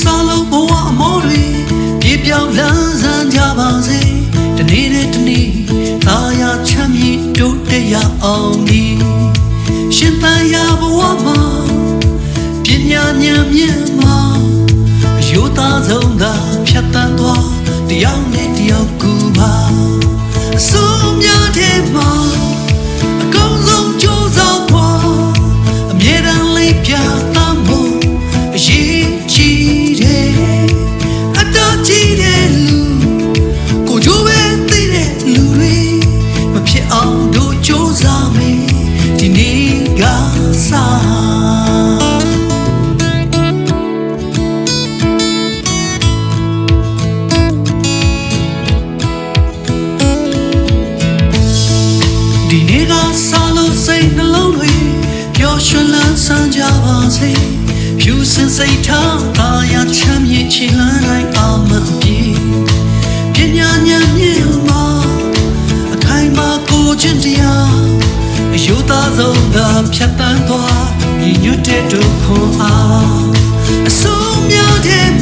စားလို့ဘဝအမောတွေပြေပြောင်းလန်းဆန်းကြပါစေတနေ့နဲ့တနေ့သာယာချမ်းမြေ့တိုးတက်ရအောင်ဒီရှင်သန်ရာဘဝမှာပညာဉာဏ်မြင့်မှာအယုသားဆုံးသာဖြတ်တန်းသွားတယောက်နဲ့တယောက်ကူပါအစိုးများတဲ့မှာအကောင်းဆုံးကြိုးစားပွားအမြဲတမ်းလေးပြတ ဒီနေ့ကစားလို့စိတ်နှလုံးတွေပျော်ရွှင်လန်းဆန်းကြပါစေဖြူစင်စိတ်ထားသာယာချမ်းမြေ့ချီလန်း ဆုံးသာဖြတ်တန်းသွားညီညွတ်တဲ့ဒုက္ခအားအဆုံးများတဲ့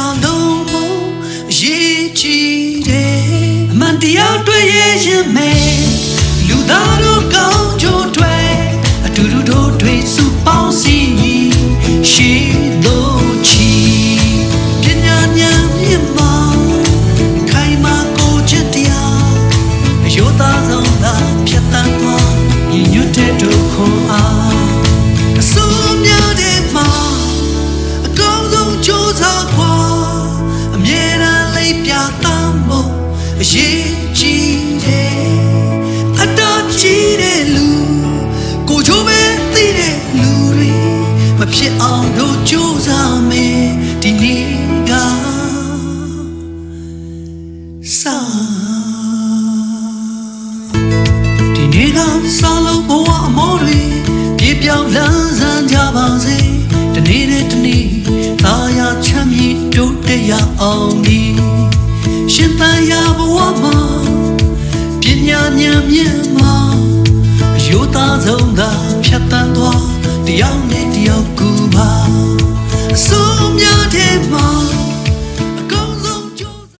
မ်းလေးပြလုံးဖို့အရေးကြီးတယ်အမှန်တရားတွေ့ရဲ့ရင်မဲလူသားတို့ကော အရေးကြီးတယ်အတော်ကြီးတဲ့လူကိုချိုးပဲသိတဲ့လူတွေမဖြစ်အောင်တို့ကြိုးစားမယ်ဒီနေ့ကစားဒီနေ့ကစားလို့ဘဝအမောတွေပြေပြောင်းလန်းဆန်းကြပါစေတနေ့နဲ့တနေ့သာယာချမ်းမြေ့တိုးတက်ရအောင်ဒီ ရှင်သန်ရာဘဝမှာပညာဉာဏ်မြင့်မှာအယုသားဆုံးသာဖြတ်တန်းသွားတယောက်နဲ့